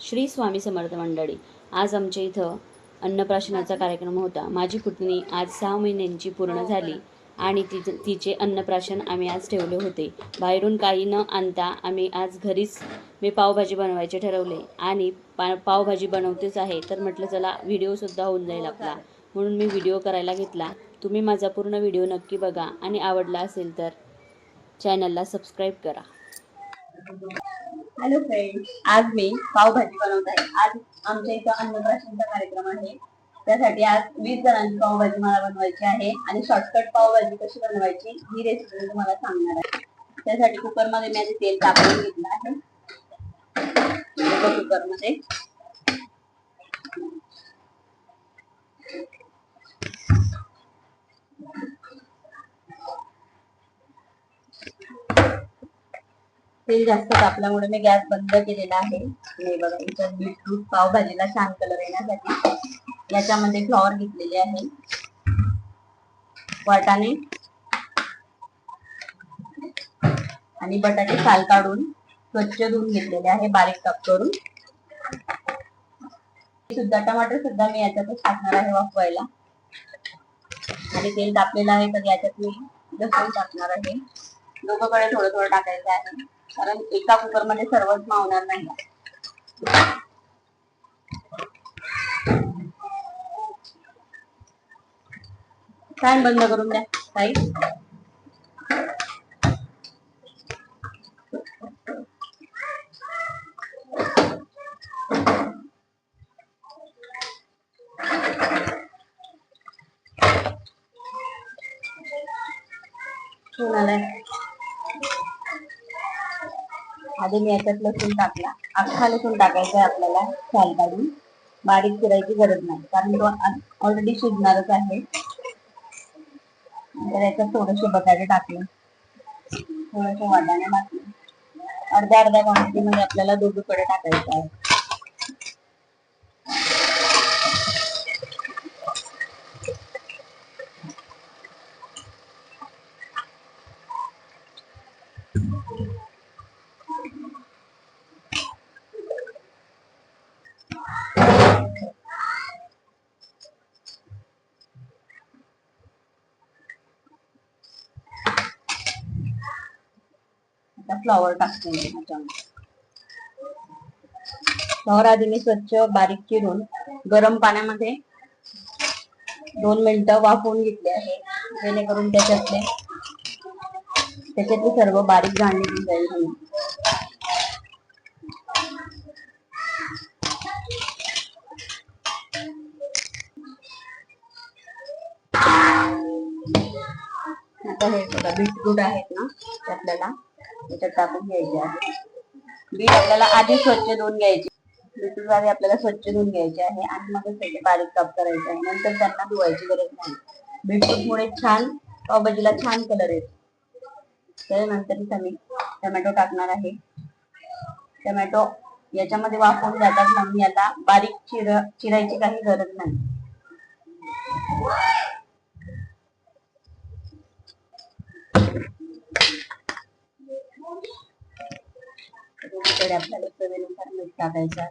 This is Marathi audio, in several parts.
श्री स्वामी समर्थ मंडळी आज आमच्या इथं अन्नप्राशनाचा कार्यक्रम होता. माझी पुतणी आज सहा महिन्यांची पूर्ण झाली आणि तिचं तिचे अन्नप्राशन आम्ही आज ठेवले होते. बाहेरून काही न आणता आम्ही आज घरीच मी पावभाजी बनवायचे ठरवले आणि पा पावभाजी बनवतेच आहे. तर म्हटलं चला व्हिडिओसुद्धा होऊन जाईल आपला. म्हणून मी व्हिडिओ करायला घेतला. तुम्ही माझा पूर्ण व्हिडिओ नक्की बघा आणि आवडला असेल तर चॅनलला सबस्क्राईब करा. हॅलो फ्रेंड आज मी पावभाजी बनवत आहे. आज आमच्या इथं अन्नप्राशनचा कार्यक्रम आहे. त्यासाठी आज वीस जणांची पावभाजी मला बनवायची आहे आणि शॉर्टकट पावभाजी कशी बनवायची ही रेसिपी मी तुम्हाला सांगणार आहे. त्यासाठी कुकरमध्ये मी आधी तेल तापवून घेतलं आहे. कुकरमध्ये तेल जास्त तापल्यामुळे मी गॅस बंद केलेला आहे. आणि बघा याच्यात बीटरूट पावभाजीला छान कलर येण्यासाठी. याच्यामध्ये फ्लॉवर घेतलेले आहे. वाटाणे. आणि बटाटे साल काढून स्वच्छ धुवून घेतलेले आहे बारीक काप करून. सुद्धा टमाटर सुद्धा मी याच्यातच टाकणार आहे वाफवायला. आणि तेल तापलेलं आहे तर याच्यात मी लसूण टाकणार आहे. दोघंकडे थोडं थोडं टाकायचं आहे. कारण एका कुकरमध्ये सर्वच मावणार नाही. फॅन बंद करून द्या ताई. फोन आधी मी याच्यात लसूण टाकला. अख्खा लसूण टाकायचा आहे आपल्याला साल काढून बारीक चिरायची गरज नाही कारण तो ऑलरेडी शिजणारच आहे. तर याच्यात थोडेसे बटाटे टाकले. थोडेसे वाटाणे टाकले. अर्ध्या अर्ध्या क्वांटिटी आपल्याला दोघीकडे टाकायचं आहे. फ्लॉवर टाकते फ्लॉवर आधी मी स्वच्छ, बारीक चिरून, गरम पाण्यामध्ये दोन मिनिटं वाफवून घेतले सर्व बारीक हे बीटरूट आहेत ना आपल्याला त्याच्यात टाकून घ्यायचे आहे म्हणजे बीट आपल्याला आधी स्वच्छ धुवून घ्यायचे. बीटरूट आधी आपल्याला स्वच्छ धुवून घ्यायचे आहे आणि मग त्याचे बारीक काप करायचे आहे. नंतर त्यांना धुवायची गरज नाही. बीटरूट मुळे छान पावभाजीला छान कलर येतो. त्यानंतर इथं मी टोमॅटो टाकणार आहे. टोमॅटो याच्यामध्ये वापरून जातात म्हणून याला बारीक चिर चिरायची काही गरज नाही. त्याच्याकडे आपल्याला चवीनुसार मीठ टाकायचं आहे.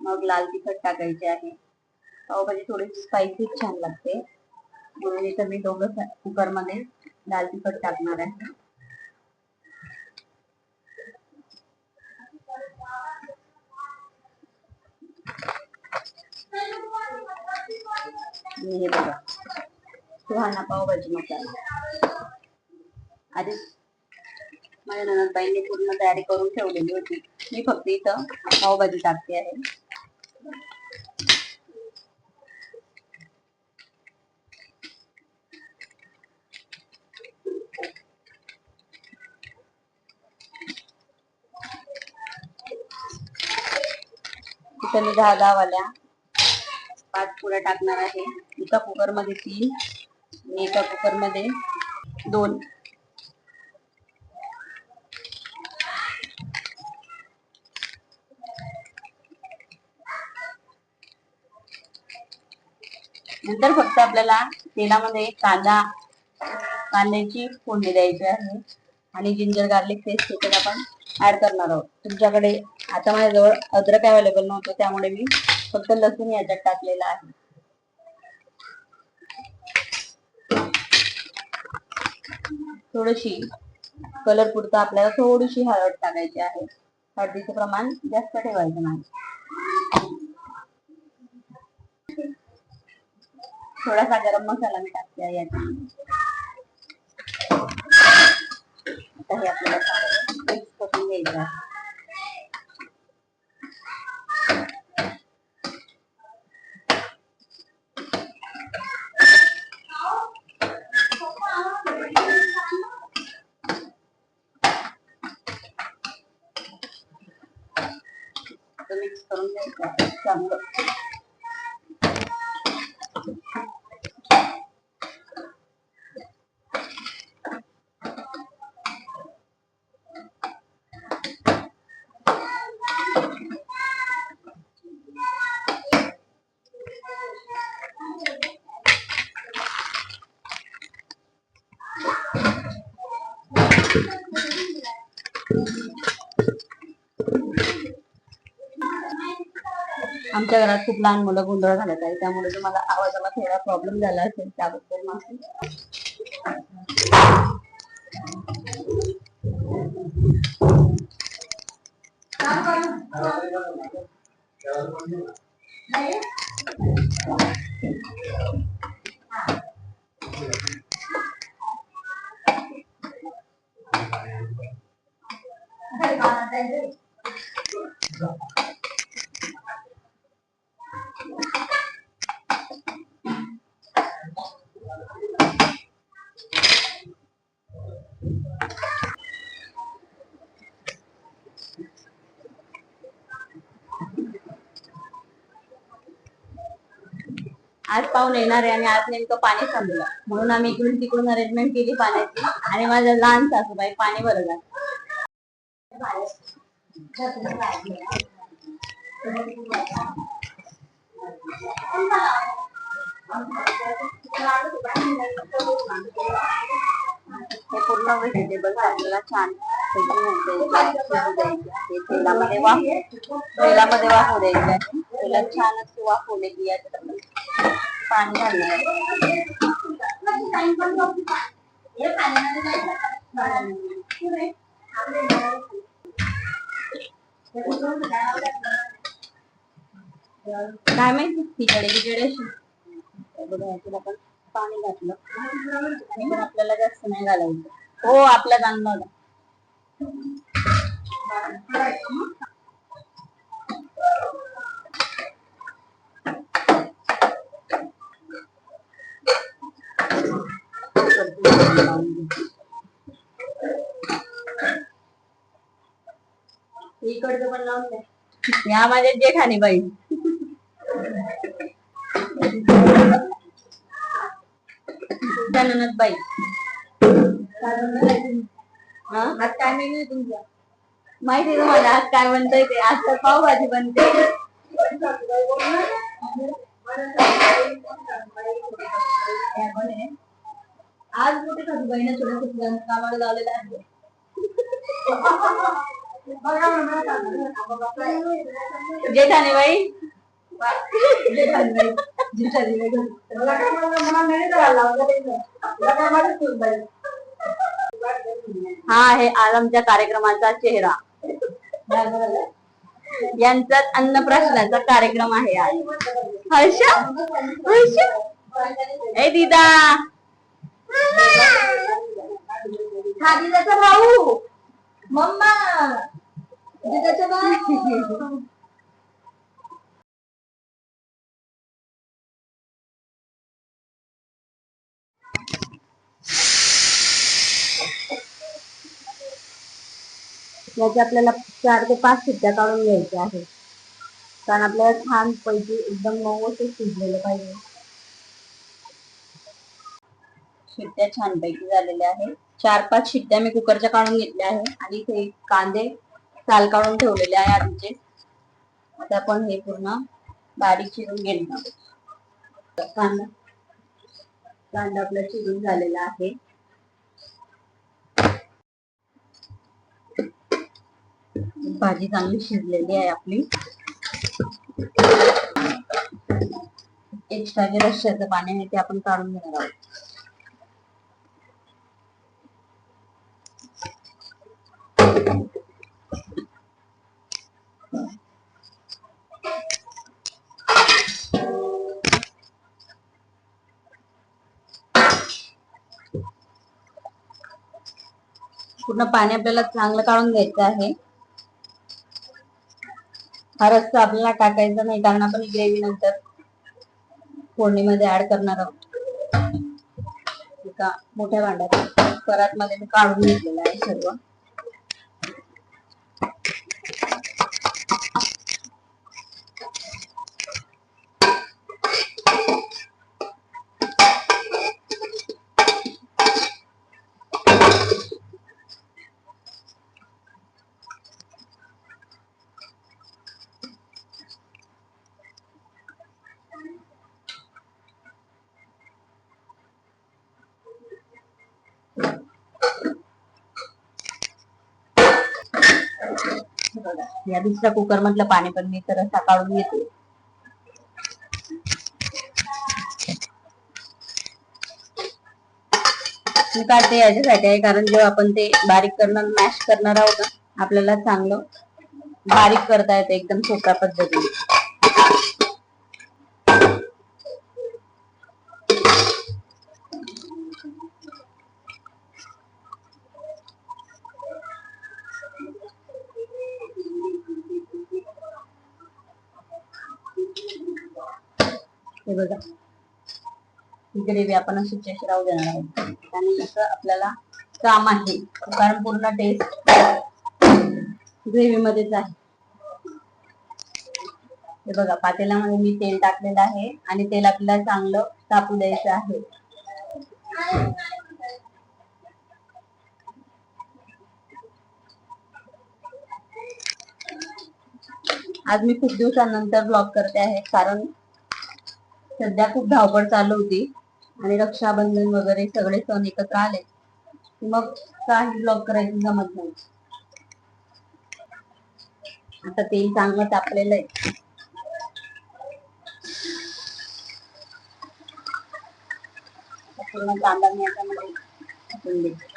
मग लाल तिखट टाकायचे आहे. पावभाजी थोडी स्पायसी छान लागते. म्हणून इथं मी दोघं कुकरमध्ये लाल तिखट टाकणार आहे. आणि हे बघा. सुहाना पावभाजी मसाला. आधी माझ्या ननदबाईंनी पूर्ण तयारी करून ठेवलेली होती. मी फक्त इथं पावभाजी टाकते आहे. इथं मी दहा दहा वाल्या पाच पुऱ्या टाकणार आहे. एका कुकरमध्ये तीन आणि एका कुकरमध्ये दोन. नंतर फक्त आपल्याला तेलामध्ये कांदा कांद्याची फोडणी द्यायची आहे. आणि जिंजर गार्लिक पेस्ट आपण ऍड करणार आहोत. तुमच्याकडे आता माझ्याजवळ अद्रक अवेलेबल नव्हतं त्यामुळे मी फक्त लसूण याच्यात टाकलेला आहे. थोडीशी कलर पुरता आपल्याला थोडीशी हळद टाकायची आहे. हळदीचं प्रमाण जास्त ठेवायचं नाही. थोडासा गरम मसाला मी टाकते आहे याच्यात. आता हे आपल्याला मिक्स करून घ्यायचं आहे मिक्स करून घ्यायचं आहे चांगलं आमच्या घरात खूप लहान मुलं गोंधळ घालत आहे त्यामुळे तुम्हाला आवाजाला थोडा प्रॉब्लेम झाला असेल त्याबद्दल माफी. आज पाहून येणार आहे आणि आज नेमकं पाणी संपलं म्हणून आम्ही इकडून तिकडून अरेंजमेंट केली पाण्याची. आणि माझ्या लहान सासूबाई पाणी भरत हे पूर्ण व्हेजिटेबल आपल्याला छान पैकी होऊ तेलामध्ये वाफ तेलामध्ये वाफू द्यायचे आहे तेलात छान अशी वाफवले की याच्यात आपण पाणी घालणार आहे. काय माहिती? खिचडी खिचडी पाणी घातलं. आणि पण आपल्याला जास्त नाही घालायचं. हो आपल्या चांगलं you. इकडचं पण लावून द्या या माझ्या जेठानी बाई. ननद बाई. आज काय मेन्यू तुमचा? माहिती आहे तुम्हाला आज काय बनतंय ते? आज तर पावभाजी बनते. आज मोठे सासूबाईने छोट्या सासूबाईंना कामाला लावलेलं आहे. जेठाने बाई. जेठाने हा आहे आज आमच्या कार्यक्रमाचा चेहरा. यांचा अन्नप्राशनाचा कार्यक्रम आहे आज. हर्ष? हर्ष? ए दिदा. हा दिदाचा भाऊ. मम्मा! दिदाचा भाऊ याचे आपल्याला चार ते पाच शिट्ट्या काढून घ्यायच्या आहेत. कारण आपल्याला छान पैकी एकदम मऊ शिजलेलं पाहिजे. शिट्ट्या छानपैकी झालेल्या आहेत. चार पाच शिट्ट्या मी कुकरच्या काढून घेतल्या आहे आणि इथे कांदे साल काढून ठेवलेले आहे आधीचे. आता आपण हे पूर्ण बारीक चिरून घेणार कांदा कांदा आपला चिरून झालेला आहे. भाजी चांगली शिजलेली आहे आपली. एक्स्ट्रा जे रश्याचं पाणी आहे ते आपण काढून घेणार आहोत. पूर्ण पाणी आपल्याला चांगलं काढून घ्यायचं आहे. हा रस्सा आपल्याला टाकायचा नाही कारण आपण ग्रेव्ही नंतर फोडणीमध्ये ऍड करणार आहोत. एका मोठ्या भांड्यात परात मध्ये मी काढून घेतलेलं आहे सर्व हे बघा. या दुसऱ्या कुकर मधलं पाणी पण मी तर असा काढून घेते. मी काढते याच्यासाठी आहे कारण जेव्हा आपण ते बारीक करणार मॅश करणार आहोत ना आपल्याला चांगलं बारीक करता येतं एकदम सोप्या पद्धतीने हे बघा. ग्रेव्ही आपण अशी चेक राहू देणार आहोत. आणि असं आपल्याला काम आहे. कारण पूर्ण टेस्ट ग्रेव्ही मध्येच आहे. हे बघा पातेल्यामध्ये मी तेल टाकलेलं आहे आणि तेल आपल्याला चांगलं तापू द्यायचं आहे. आज मी खूप दिवसानंतर ब्लॉग करते आहे कारण सध्या खूप धावपळ चालू होती. आणि रक्षाबंधन वगैरे सगळे सण एकत्र आले. मग काही ब्लॉग करायचं जमत नाही. आता तेल चांगलं तापलेलं आहे. पूर्ण कांदा मी याच्यामध्ये टाकून देते.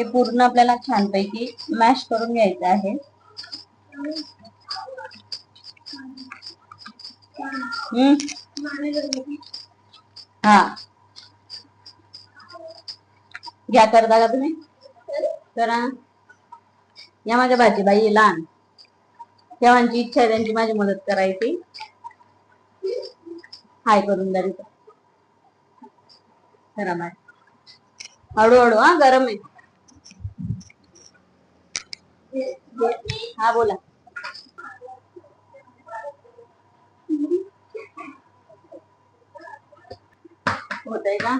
हे पूर्ण आपल्याला छानपैकी मॅश करून घ्यायचं आहे. हम्म. हा. घ्या करता का तुम्ही. करा. या माझ्या भाजीबाई आहे लहान. तेव्हाची इच्छा आहे त्यांची माझी मदत करायची. हाय करून द्या करा बाय. हळूहळू हा गरम आहे. हा बोला होतंय का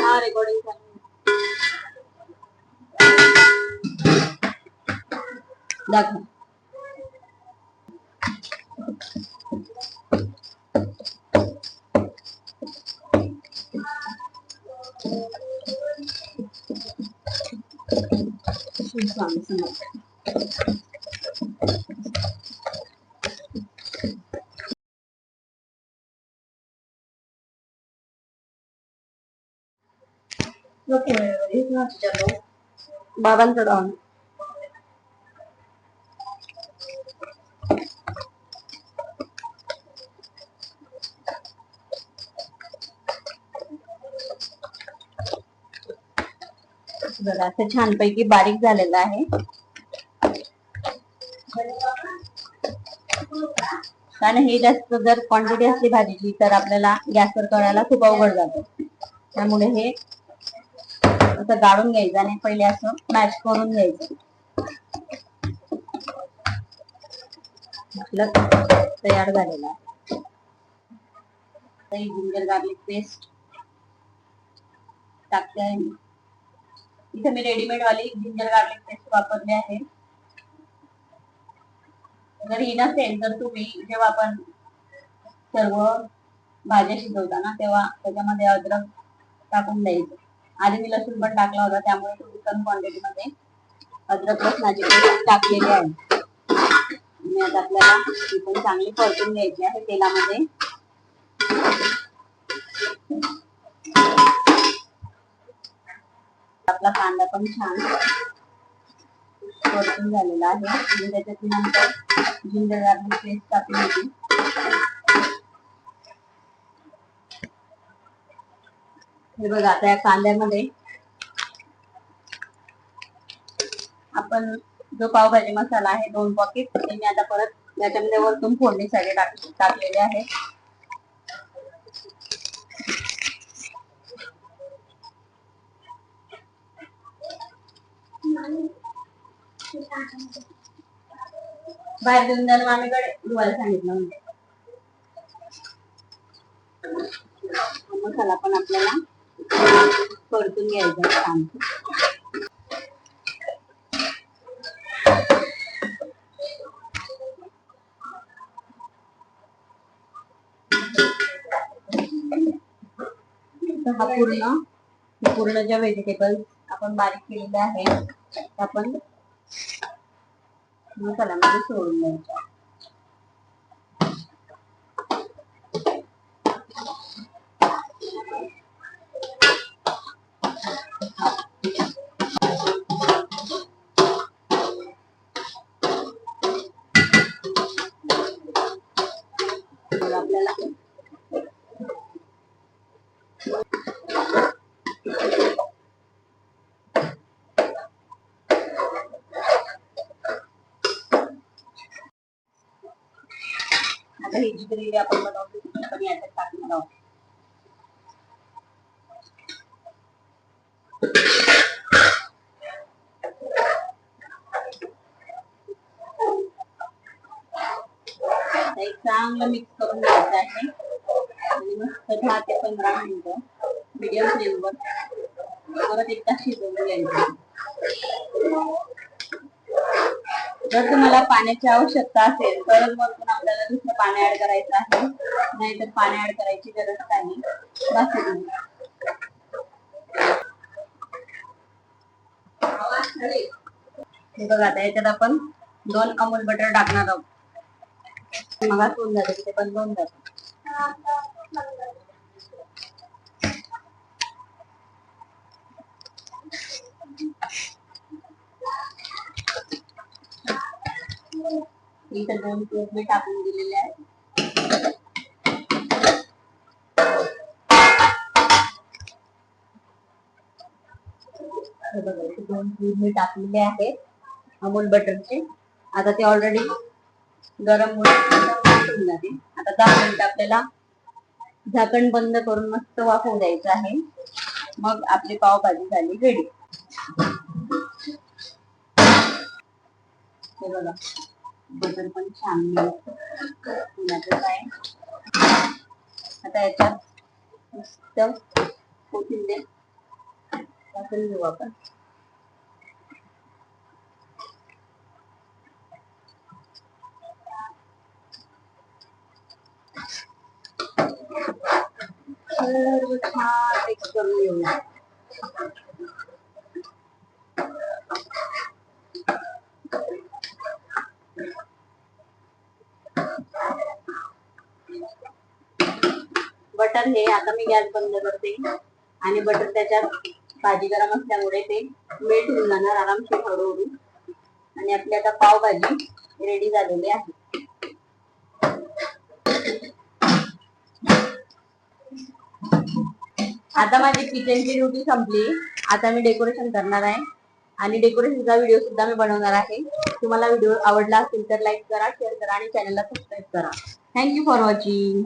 हा रेकॉर्डिंग 실수 안 쓰면 이렇게 해요. 이거 진짜로 말한 대로 बघा असं छानपैकी बारीक झालेलं आहे. कारण हे जास्त जर क्वांटिटी असली भाजीची तर आपल्याला गॅसवर करायला खूप अवघड जातं. त्यामुळे हे असं गाळून घ्यायचं आणि पहिले असं मॅच करून घ्यायचं. तयार झालेला जिंजर गार्लिक पेस्ट टाकते आहे मी. इथे मी रेडीमेड वाली जिंजर गार्लिक पेस्ट वापरली आहे. जर ही नसेल तर तुम्ही जेव्हा आपण सर्व भाज्या शिजवताना तेव्हा त्याच्यामध्ये अद्रक टाकून द्यायचं. आधी मी लसूण पण टाकला होता त्यामुळे थोडी कमी क्वांटिटी मध्ये अद्रक लसणाची पेस्ट टाकलेली आहे. आणि आता आपल्याला ती पण चांगली परतून घ्यायची आहे तेलामध्ये. आपला कांदा पण छान परतून झालेला आहे. आणि त्याच्यात नंतर जिंजर गार्लिक पेस्ट टाकली होती. हे बघा आता या कांद्यामध्ये आपण जो पावभाजी मसाला आहे दोन पॉकेट ते मी आता परत त्याच्यामध्ये वरतून फोडणीसाठी टाक टाकलेले आहे बाहेर देऊन द्यायला मामीकडे धुवायला सांगितलं म्हणजे मसाला पण आपल्याला परतून घ्यायचा छान. हा पूर्ण पूर्ण ज्या व्हेजिटेबल्स आपण बारीक केलेले आहे त्या आपण കലമ്പ് ചോറും കഴിക്കാം. ग्रेव्ही आपण बनवतो ती पण याच्यात टाकणार आहोत चांगलं मिक्स करून घ्यायचं आहे. आणि मस्त दहा ते पंधरा मिनिटं मिडियम फ्लेमवर परत एकदा शिजवून घ्यायचं. जर तुम्हाला पाण्याची आवश्यकता असेल तर मग आपल्याला दुसरं पाणी ऍड करायचं आहे. नाहीतर पाणी ऍड करायची गरज नाही. बाकी हे बघा आता याच्यात आपण दोन अमूल बटर टाकणार आहोत. मग होऊन झाले तिथे बंद होऊन इथं दोन क्यूब मी टाकून दिलेले आहेत. दोन क्यूब मी टाकलेले आहेत अमूल बटरचे. आता ते ऑलरेडी गरम होऊन जाते आता दहा मिनिट आपल्याला झाकण बंद करून मस्त वाफवून द्यायचं आहे. मग आपली पावभाजी झाली रेडी हे बघा. बटर पण छान पुण्यातच आता याच्यात मस्त कोथिंबीर टाकून घेऊ आपण. सर्व छान मिक्स करून घेऊया. तर हे आता मी गॅस बंद करते. आणि बटर त्याच्यात भाजी गरम असल्यामुळे ते मेल्ट होऊन जाणार आरामशीर हळूहळू. आणि आपली आता पावभाजी रेडी झालेली आहे. आता माझी किचनची ड्युटी संपली. आता मी डेकोरेशन करणार आहे. आणि डेकोरेशनचा व्हिडिओ सुद्धा मी बनवणार आहे. तुम्हाला व्हिडिओ आवडला असेल तर लाईक करा शेअर करा आणि चॅनलला सबस्क्राईब करा. Thank you for watching